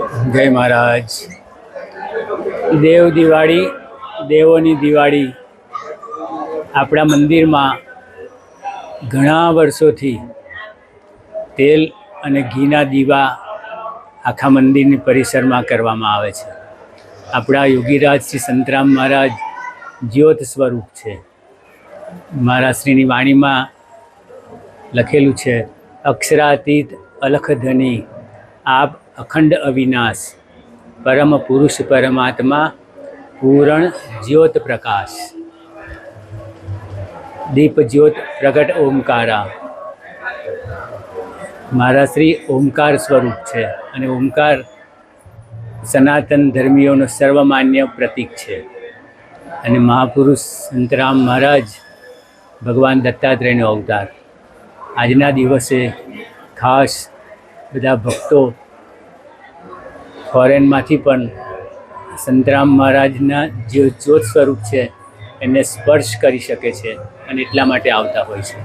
જય મહારાજ. દેવ દિવાળી, દેવોની દિવાળી આપણા મંદિરમાં ઘણા વર્ષોથી તેલ અને ઘીના દીવા આખા મંદિરની પરિસરમાં કરવામાં આવે છે. આપણા યોગીરાજ શ્રી સંતરામ મહારાજ જ્યોત સ્વરૂપ છે. મહારાજશ્રીની વાણીમાં લખેલું છે, અક્ષરાતીત અલખ ધની આપ અખંડ અવિનાશ, પરમ પુરુષ પરમાત્મા, પૂરણ જ્યોત પ્રકાશ. દીપ જ્યોત પ્રગટ ઓમકારા. મારા શ્રી ઓમકાર સ્વરૂપ છે અને ઓમકાર સનાતન ધર્મીઓનો સર્વમાન્ય પ્રતીક છે. અને મહાપુરુષ સંતરામ મહારાજ ભગવાન દત્તાત્રેયનો અવતાર. આજના દિવસે ખાસ બધા ભક્તો ફોરેનમાંથી પણ સંતરામ મહારાજના જે જ્યોત સ્વરૂપ છે, એને સ્પર્શ કરી શકે છે અને એટલા માટે આવતા હોય છે.